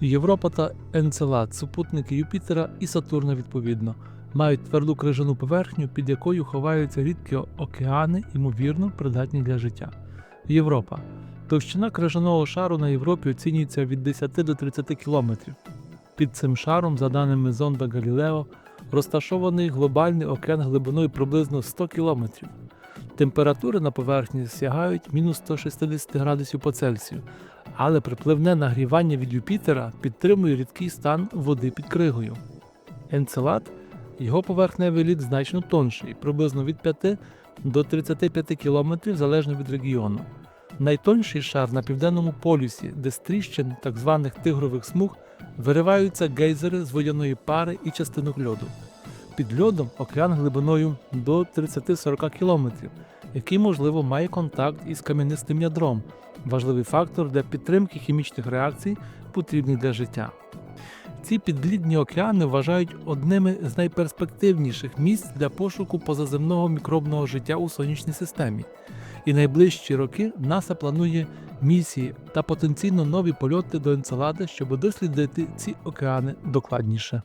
Європа та Енцелад супутники Юпітера і Сатурна відповідно, мають тверду крижану поверхню, під якою ховаються рідкі океани, ймовірно, придатні для життя. Європа. Товщина крижаного шару на Європі оцінюється від 10 до 30 кілометрів. Під цим шаром, за даними зонда Галілео, розташований глобальний океан глибиною приблизно 100 кілометрів. Температури на поверхні сягають мінус 160 градусів по Цельсію, але припливне нагрівання від Юпітера підтримує рідкий стан води під кригою. Енцелад його поверхневий лід значно тонший, приблизно від 5 до 35 км залежно від регіону. Найтонший шар на південному полюсі, де з тріщин так званих тигрових смуг вириваються гейзери з водяної пари і частинок льоду. Під льодом океан глибиною до 30-40 км, який, можливо, має контакт із кам'янистим ядром, важливий фактор для підтримки хімічних реакцій, потрібних для життя. Ці підлідні океани вважають одними з найперспективніших місць для пошуку позаземного мікробного життя у сонячній системі. І найближчі роки НАСА планує місії та потенційно нові польоти до Енцелада, щоб дослідити ці океани докладніше.